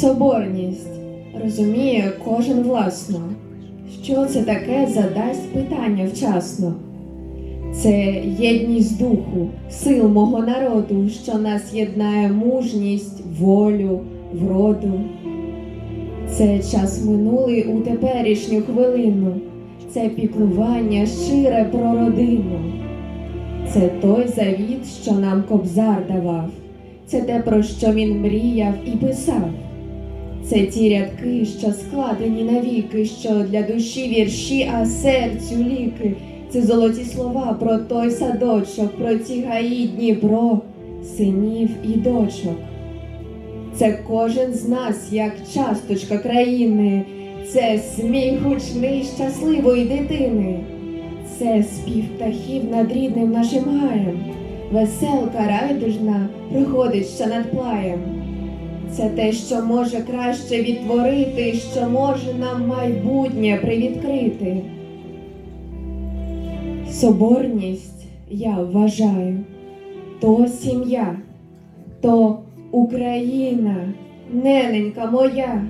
Соборність розуміє кожен власно. Що це таке задасть питання вчасно? Це єдність духу, сил мого народу, що нас єднає мужність, волю, вроду. Це час минулий у теперішню хвилину, це піклування щире про родину. Це той завіт, що нам кобзар давав, це те, про що він мріяв і писав. Це ті рядки, що складені навіки, що для душі вірші, а серцю ліки. Це золоті слова про той садочок, про ті гаї Дніпро, синів і дочок. Це кожен з нас, як часточка країни, це сміх гучний щасливої дитини, це спів птахів над рідним нашим гаєм, веселка райдужна проходить ще над плаєм. Це те, що може краще відтворити, що може нам майбутнє привідкрити. Соборність, я вважаю, то сім'я, то Україна, нененька моя.